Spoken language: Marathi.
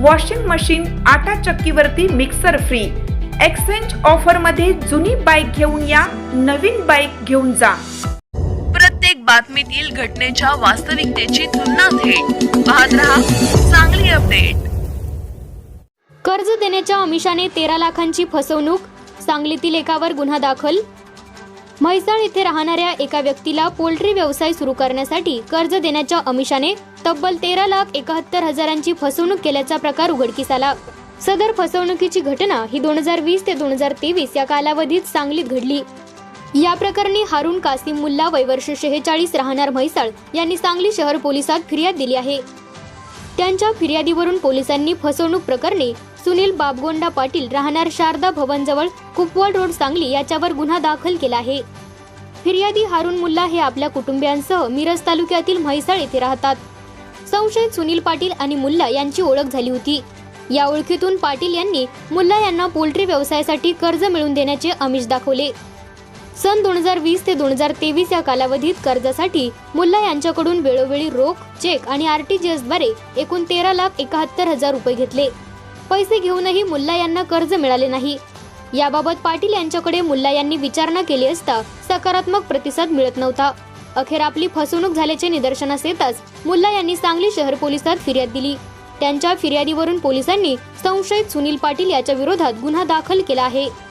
वॉशिंग मशीन आटा चक्कीवरती मिक्सर फ्री एक्सचेंज ऑफरमध्ये जुनी बाईक घेऊन या नवीन बाईक घेऊन जा. प्रत्येक बातमीतील घटनेच्या वास्तविकतेची तुलना थेट. पाहत रहा चांगली अपडेट कर्ज देण्याच्या आमिषाने तेरा लाखांची फसवणूक सांगलीतील एकावर गुन्हा दाखल म्हैसाळ येथे राहणाऱ्या एका व्यक्तीला पोल्ट्री व्यवसाय सुरू करण्यासाठी कर्ज देण्याच्या अमिषाने तब्बल तेरा लाख एकाहत्तर हजारांची फसवणूक केल्याचा प्रकार उघडकीस आला. सदर फसवणुकीची घटना ही दोन हजार वीस ते दोन हजार तेवीस या कालावधीत सांगलीत घडली. या प्रकरणी हारून कासिम मुल्ला वयवर्ष शेहेचाळीस राहणार म्हैसाळ यांनी सांगली शहर पोलिसात फिर्याद दिली आहे. त्यांच्या फिर्यादीवरून पोलिसांनी फसवणूक प्रकरणी सुनील बाबगोंडा पाटील राहणार शारदा भवनजवळ कुपवाड रोड सांगली याच्यावर गुन्हा दाखल केला आहे. फिर्यादी हारून मुल्ला हे आपल्या कुटुंबियांसह मिरज तालुक्यातील म्हैसाळ येथे राहतात. संशयित सुनील पाटील आणि मुल्ला यांची ओळख झाली होती. या ओळखीतून पाटील यांनी मुल्ला यांना पोल्ट्री व्यवसायासाठी कर्ज मिळवून देण्याचे आमिष दाखवले. सन दोन हजार वीस ते दोन हजार तेवीस या कालावधीत कर्जासाठी मुल्ला यांच्याकडून वेळोवेळी रोख चेक आणि आरटीजीएसद्वारे एकूण तेरा लाख एकाहत्तर हजार रुपये घेतले. पैसे घेऊनही मुल्ला यांना कर्ज मिळाले नाही. याबाबत पाटील यांच्याकडे मुल्ला यांनी विचारणा केली असता सकारात्मक प्रतिसाद मिळत नव्हता. अखेर आपली फसवणूक झाल्याचे निदर्शनास येताच मुल्ला यांनी सांगली शहर पोलिसात फिर्याद दिली. त्यांच्या फिर्यादीवरून पोलिसांनी संशयित सुनील पाटील याच्या विरोधात गुन्हा दाखल केला आहे.